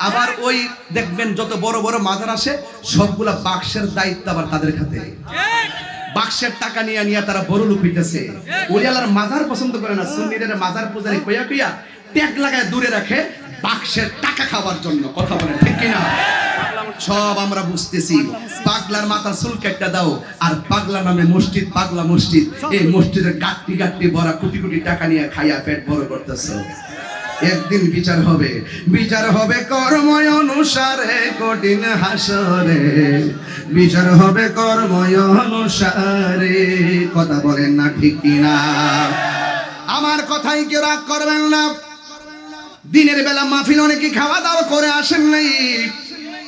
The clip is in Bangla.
আবার ওই দেখবেন যত বড় বড় মাজার আসে, সবগুলা বাক্সের দায়িত্ব আবার তাদের খাতে। বাক্সের টাকা নিয়ে নিয়ে তারা বড় লোক হইতেছে। ওলিয়ালার মাজার পছন্দ করে না সুন্নিদের মাজার পূজারি কইয়া কইয়া ট্যাগ লাগায় দূরে রাখে বাক্সের টাকা খাওয়ার জন্য। কথা বলে ঠিক কিনা? সব আমরা বুঝতেছি। পাগলার মাথা চুল কেটে দাও আর পাগলা নামে মসজিদ পাগলা মসজিদ। এই মসজিদের গাট্টি গাট্টি ভরা কোটি কোটি টাকা নিয়ে খাইয়া পেট বড় করতেছে। একদিন বিচার হবে। বিচার হবে কর্ময় অনুসারে কঠিন হাসরে। বিচার হবে কর্ময় অনুসারে। কথা বলেন না ঠিক কিনা? আমার কথাই কেউ রাগ করবেন না। দিনের বেলা মাহফিল অনেকে খাওয়া দাওয়া করে আসেন নাই।